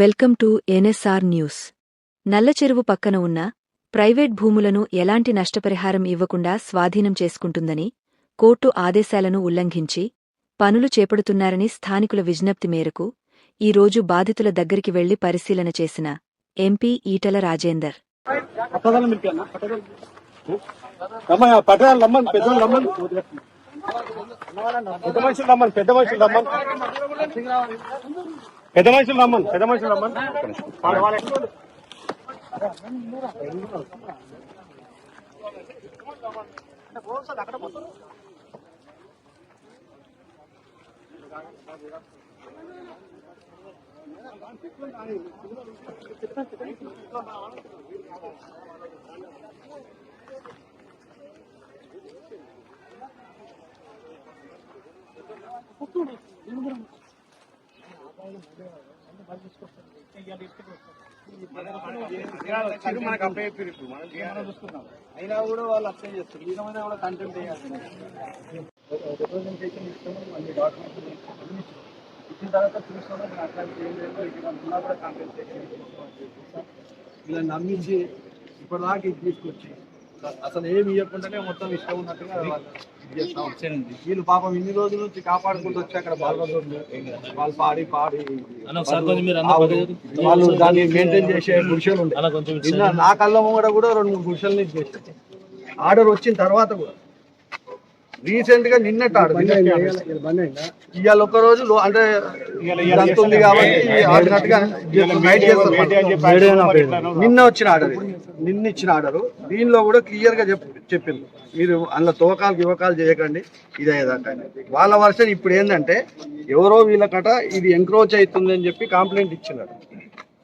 Welcome to NSR news. Nallacheruvu పక్కన ఉన్న private భూములను ఎలాంటి నష్టపరిహారం ఇవ్వకుండా స్వాధీనం చేసుకుంటుందని కోర్టు ఆదేశాలను ఉల్లంఘించి పనులు చేపడుతున్నారని స్థానికుల విజ్ఞప్తి మేరకు ఈరోజు బాధితుల దగ్గరికి వెళ్ళి పరిశీలన చేసిన ఎంపీ ఈటల రాజేందర్. పెద్ద మనుషులు రమ్మని. పెద్ద మనుషులు రమ్మని పెద్ద మనుషులు రమ్మని పెద్ద మనుషులు ఇప్పుడు మనం అయినా కూడా వాళ్ళు అప్లై చేస్తారు. మీరేమైనా కూడా కంటెంట్ చేయాలి. రిప్రజెంటేషన్ ఇస్తాము డాక్యుమెంట్స్ అన్ని ఇచ్చిన తర్వాత చూసుకోవడం అట్లాంటి ఏం లేదు ఇక్కడ ఉన్నా కూడా కాంపెన్సేషన్ ఇలా నమ్మించి ఇప్పటిదాకా ఇది తీసుకొచ్చి అసలు ఏమి ఇవ్వకుండానే మొత్తం ఇష్టం ఉన్నట్టుగా వాళ్ళు పాపం ఇన్ని రోజుల నుంచి కాపాడుకుంటూ వచ్చి అక్కడ వాళ్ళు పాడి పాడి వాళ్ళు దాన్ని మెయింటైన్ చేసే గుడిసెలు ఉండే. నిన్న నా కళ్ళ ముంగడ కూడా రెండు మూడు గుడిసెలు చేసి ఆర్డర్ వచ్చిన తర్వాత కూడా రీసెంట్గా నిన్నట్టు ఆర్డర్ ఇవాళ ఒక రోజు లో- అంటే ఇదంతా ఉంది కాబట్టి ఆడినట్టుగా నైట్ చేస్తారు నిన్న వచ్చిన ఆర్డర్ నిన్న ఇచ్చిన ఆర్డర్. దీనిలో కూడా క్లియర్గా చెప్ చెప్పింది. మీరు అందులో తోకాలు యువకాలు చేయకండి ఇది అయ్యేదాకా అని. వాళ్ళ వర్షన్ ఇప్పుడు ఏంటంటే ఎవరో వీళ్ళకట ఇది ఎంక్రోచ్ అవుతుంది అని చెప్పి కంప్లైంట్ ఇచ్చినారు.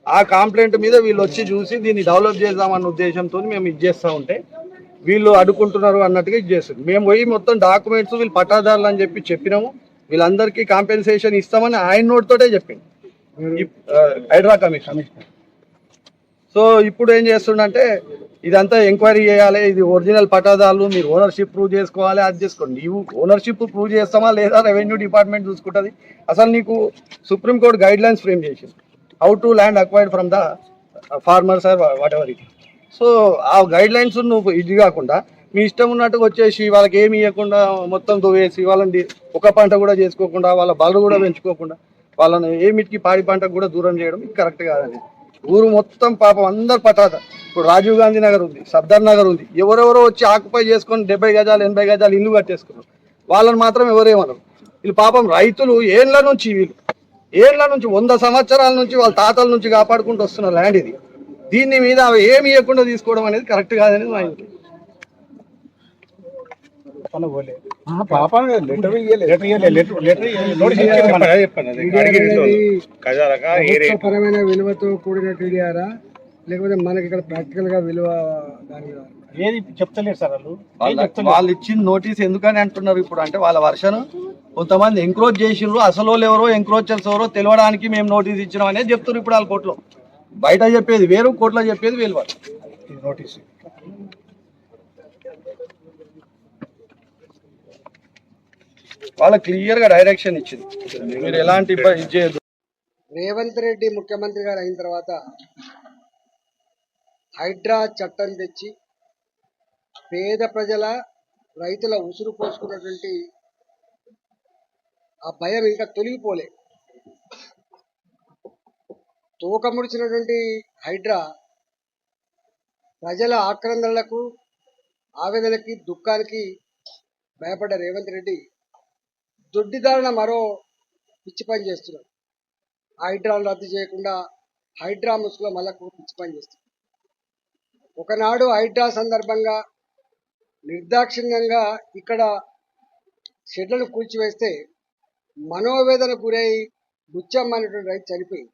ఆ కంప్లైంట్ మీద వీళ్ళు వచ్చి చూసి దీన్ని డెవలప్ చేద్దామన్న ఉద్దేశంతో మేము ఇది చేస్తా ఉంటే వీళ్ళు అడ్డుకుంటున్నారు అన్నట్టుగా ఇది చేస్తారు మేము పోయి మొత్తం డాక్యుమెంట్స్ వీళ్ళు పట్టాదారులు అని చెప్పి చెప్పినాము. వీళ్ళందరికీ కాంపెన్సేషన్ ఇస్తామని ఆయన నోటితోటే చెప్పింది హైడ్రా కమిషన్. సో ఇప్పుడు ఏం చేస్తుండంటే ఇదంతా ఎంక్వైరీ చేయాలి ఇది ఒరిజినల్ పట్టాదారులు మీరు ఓనర్షిప్ ప్రూవ్ చేసుకోవాలి అది చేసుకోండి. నీవు ఓనర్షిప్ ప్రూవ్ చేస్తామా లేదా రెవెన్యూ డిపార్ట్మెంట్ చూసుకుంటుంది. అసలు నీకు సుప్రీంకోర్టు గైడ్ లైన్స్ ఫ్రేమ్ చేసింది. How to land acquired from the farmers or whatever it so ఆ గైడ్ లైన్స్ నువ్వు ఇది కాకుండా మీ ఇష్టం ఉన్నట్టుగా వచ్చేసి వాళ్ళకి ఏమి ఇవ్వకుండా మొత్తం దువ్వేసి వాళ్ళని ఒక పంట కూడా చేసుకోకుండా వాళ్ళ బలు కూడా పెంచుకోకుండా వాళ్ళని ఏమిటికి పాడి పంటకు కూడా దూరం చేయడం ఇది కరెక్ట్ కాదండి. ఊరు మొత్తం పాపం అందరు పటాత ఇప్పుడు రాజీవ్ గాంధీ నగర్ ఉంది సర్దార్ నగర్ ఉంది. ఎవరెవరో వచ్చి ఆకుపై చేసుకొని డెబ్బై గజాలు ఎనభై గజాలు ఇల్లు కట్టేసుకున్నారు. వాళ్ళని మాత్రం ఎవరేమన్నారు వీళ్ళు పాపం రైతులు ఏళ్ళ నుంచి వీళ్ళు. ఏళ్ళ నుంచి వంద సంవత్సరాల నుంచి వాళ్ళ తాతల నుంచి కాపాడుకుంటూ వస్తున్న ల్యాండ్ ఇది. దీన్ని మీద అవి ఏమి ఇవ్వకుండా తీసుకోవడం అనేది కరెక్ట్ కాదని మా పరమైన విలువతో కూడిన టీడీఆరా? లేకపోతే మనకి ఇక్కడ ప్రాక్టికల్గా విలువ దాని ఏది చెప్తలేరు సార్ వాళ్ళు? వాళ్ళ- వాళ్ళు ఇచ్చిన నోటీస్ ఎందుకని అంటున్నారు ఇప్పుడు? అంటే వాళ్ళ వర్షన్ కొంతమంది ఎంక్రోచ్ చేసిండ్రు అసలు ఎవరో ఎంక్రోచర్స్ ఎవరో తెలియడానికి మేము నోటీస్ ఇచ్చినాం అనేది చెప్తున్నారు ఇప్పుడు వాళ్ళ కోర్టులో. బయట చెప్పేది వేరు కోర్టులో చెప్పేది వాళ్ళు. నోటీస్. వాళ్ళ క్లియర్గా డైరెక్షన్ ఇచ్చింది. మీరు ఎలాంటి ఇబ్బంది ఇది చేయొద్దు. రేవంత్ రెడ్డి ముఖ్యమంత్రి గారు అయిన తర్వాత హైడ్రా చట్టం తెచ్చి పేద ప్రజల రైతుల ఉసురు పోసుకున్నటువంటి ఆ భయం ఇంకా తొలగిపోలే. తూకముడిచినటువంటి హైడ్రా ప్రజల ఆక్రందనలకు ఆవేదనకి దుఃఖానికి భయపడ్డ రేవంత్ రెడ్డి దొడ్డిదారుణ మరో పిచ్చి పని చేస్తున్నాడు. హైడ్రాను రద్దు చేయకుండా హైడ్రా ముసుగులో మళ్ళా పిచ్చి పని చేస్తుంది ఒకనాడు హైడ్రా సందర్భంగా నిర్దాక్షిణ్యంగా ఇక్కడ షెడ్లను కూల్చివేస్తే మనోవేదన గురై బుచ్చమ్మ అనేటువంటి రైతు చనిపోయింది.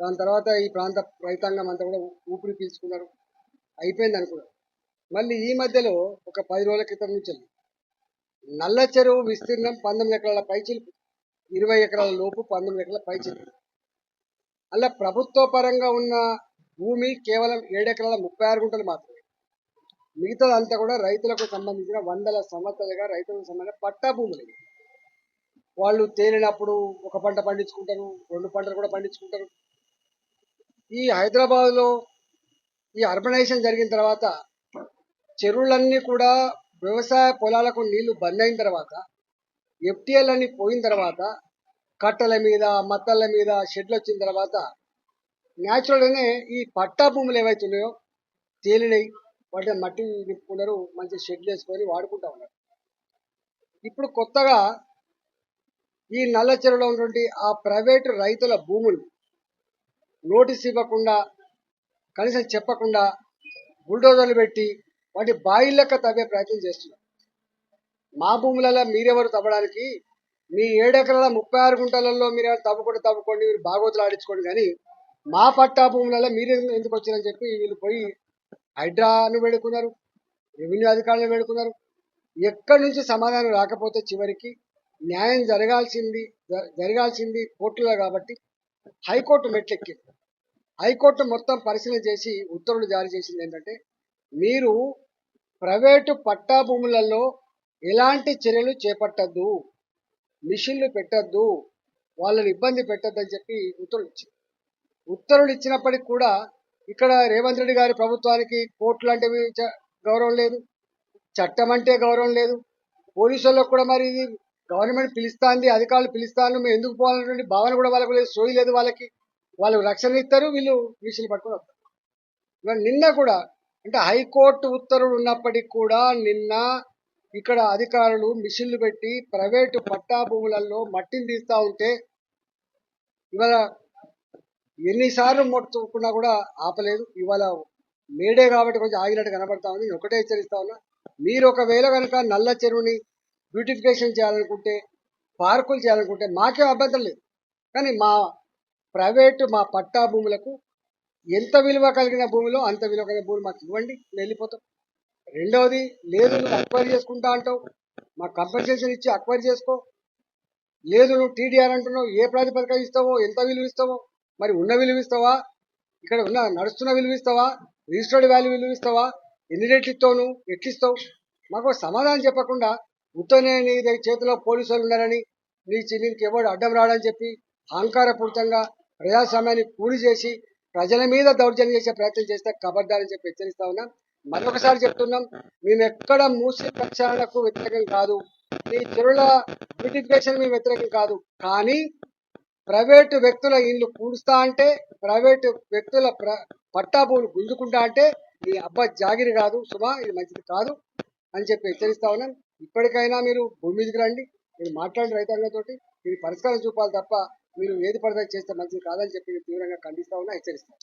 దాని తర్వాత ఈ ప్రాంత రైతాంగం అంతా కూడా ఊపిరి పీల్చుకున్నారు. అయిపోయింది అనుకున్నారు మళ్ళీ ఈ మధ్యలో ఒక పది రోజుల క్రితం నుంచి నల్ల చెరువు విస్తీర్ణం పంతొమ్మిది ఎకరాల పైచిలుపు ఇరవై ఎకరాల లోపు పంతొమ్మిది ఎకరాల పైచిలుపు అలా ప్రభుత్వ పరంగా ఉన్న భూమి కేవలం ఏడు ఎకరాల ముప్పై ఆరు గుంటలు మాత్రమే. మిగతాదంతా కూడా రైతులకు సంబంధించిన వందల సంవత్సరాలుగా రైతులకు సంబంధించిన పట్టా భూములు. వాళ్ళు తేలినప్పుడు ఒక పంట పండించుకుంటారు రెండు పంటలు కూడా పండించుకుంటారు. ఈ హైదరాబాద్లో ఈ అర్బనైజేషన్ జరిగిన తర్వాత చెరువులన్నీ కూడా వ్యవసాయ పొలాలకు నీళ్ళు బంద్ అయిన తర్వాత ఎఫ్టీఎల్ అన్ని పోయిన తర్వాత కట్టల మీద మత్తల మీద షెడ్లు వచ్చిన తర్వాత న్యాచురల్గానే ఈ పట్టా భూములు ఏవైతే ఉన్నాయో తేలినాయి వాటిని మట్టి నింపుకున్నారు మంచి షెడ్లు వేసుకొని వాడుకుంటా ఉన్నారు. ఇప్పుడు కొత్తగా ఈ నల్ల చెరువులో ఉన్నటువంటి ఆ ప్రైవేటు రైతుల భూములు నోటీస్ ఇవ్వకుండా కనీసం చెప్పకుండా బుల్డోజర్లు పెట్టి వాటి బాయిలెక్క తవ్వే ప్రయత్నం చేస్తున్నారు. మా భూములలో మీరెవరు తవ్వడానికి? మీ ఏడెకరాల ముప్పై ఆరు గుంటలలో మీరు తవ్వుకుంటే తవ్వుకోండి మీరు బాగోతులు ఆడించుకోండి కానీ మా పట్టా భూములలో మీరు ఎందుకు- ఎందుకు వచ్చారని చెప్పి వీళ్ళు పోయి హైడ్రాను వేడుకున్నారు రెవెన్యూ అధికారులను వేడుకున్నారు. ఎక్కడి నుంచి సమాధానం రాకపోతే చివరికి న్యాయం జరగాల్సింది జ- జరగాల్సింది కోర్టులో కాబట్టి హైకోర్టు మెట్లెక్కింది హైకోర్టు మొత్తం పరిశీలన చేసి ఉత్తర్వులు జారీ చేసింది ఏంటంటే మీరు ప్రైవేటు పట్టా భూములలో ఎలాంటి చర్యలు చేపట్టద్దు మిషన్లు పెట్టద్దు వాళ్ళని ఇబ్బంది పెట్టద్దు అని చెప్పి ఉత్తర్వులు ఇచ్చింది. ఉత్తర్వులు ఇచ్చినప్పటికి కూడా ఇక్కడ రేవంత్ రెడ్డి గారి ప్రభుత్వానికి కోర్టు లాంటివి చ- గౌరవం లేదు చట్టం అంటే గౌరవం లేదు పోలీసులకు కూడా మరి ఇది గవర్నమెంట్ పిలుస్తాంది అధికారులు పిలుస్తాను మేము ఎందుకు పోవాలనేటువంటి భావన కూడా వాళ్ళకు లేదు సోయి లేదు వాళ్ళకి. వాళ్ళు రక్షణ ఇస్తారు వీళ్ళు విషయాలు పట్టుకుని వస్తారు. నిన్న కూడా అంటే హైకోర్టు ఉత్తర్వులు ఉన్నప్పటికీ కూడా నిన్న ఇక్కడ అధికారులు మిషన్లు పెట్టి ప్రైవేటు పట్టా భూములలో మట్టిని తీస్తా ఉంటే ఇవాళ ఎన్నిసార్లు మొట్టుకున్నా కూడా ఆపలేదు. ఇవాళ మేడే కాబట్టి కొంచెం ఆగినట్టు కనబడతా ఉంది. ఒకటే హెచ్చరిస్తా ఉన్నా మీరు ఒకవేళ కనుక నల్ల చెరువుని బ్యూటిఫికేషన్ చేయాలనుకుంటే పార్కులు చేయాలనుకుంటే మాకేం అభ్యంతరం లేదు. కానీ మా ప్రైవేటు మా పట్టా భూములకు ఎంత విలువ కలిగిన భూమిలో అంత విలువ కలిగిన భూములు మాకు ఇవ్వండి వెళ్ళిపోతాం. రెండవది లేదు నువ్వు అక్వైర్ చేసుకుంటా అంటావు మాకు కంపెన్సేషన్ ఇచ్చి అక్వైర్ చేసుకో. లేదు నువ్వు టీడీఆర్ అంటున్నావు ఏ ప్రాతిపదిక ఇస్తావో ఎంత విలువ ఇస్తావో మరి ఉన్న విలువ ఇస్తావా? ఇక్కడ ఉన్న నడుస్తున్న విలువ ఇస్తావా? రిజిస్టర్డ్ వాల్యూ విలువ ఇస్తావా? ఎన్ని రేట్లు ఇస్తావు నువ్వు? ఎట్లు ఇస్తావు? మాకు సమాధానం చెప్పకుండా ఉత్తనే నీ చేతిలో పోలీసులు ఉన్నారని నీ నీకు ఎవడు అడ్డం రాడని చెప్పి అహంకారపూరితంగా ప్రజాస్వామ్యాన్ని కూలి చేసి ప్రజల మీద దౌర్జన్యం చేసే ప్రయత్నం చేస్తే కబడ్డారని చెప్పి హెచ్చరిస్తా ఉన్నాం. మరొకసారి చెప్తున్నాం మేము ఎక్కడ మూసి ప్రక్షాళనకు వ్యతిరేకం కాదు. ఈ చెరువుల బ్యూటిఫికేషన్ మేము వ్యతిరేకం కాదు. కానీ ప్రైవేటు వ్యక్తుల ఇల్లు కూడుస్తా అంటే ప్రైవేటు వ్యక్తుల ప్ర పట్టా భూములు గుంజుకుంటా అంటే ఈ అబ్బా జాగిరి కాదు సుమా ఇది మంచిది కాదు అని చెప్పి హెచ్చరిస్తా ఉన్నాను ఇప్పటికైనా మీరు భూమి మీదకి రండి మీరు మాట్లాడిన రైతాంగంతో మీరు పరిష్కారం చూపాలి తప్ప మీరు ఏది పడితే చేస్తే మంచిది కాదని చెప్పి తీవ్రంగా ఖండిస్తా ఉన్నా హెచ్చరిస్తాను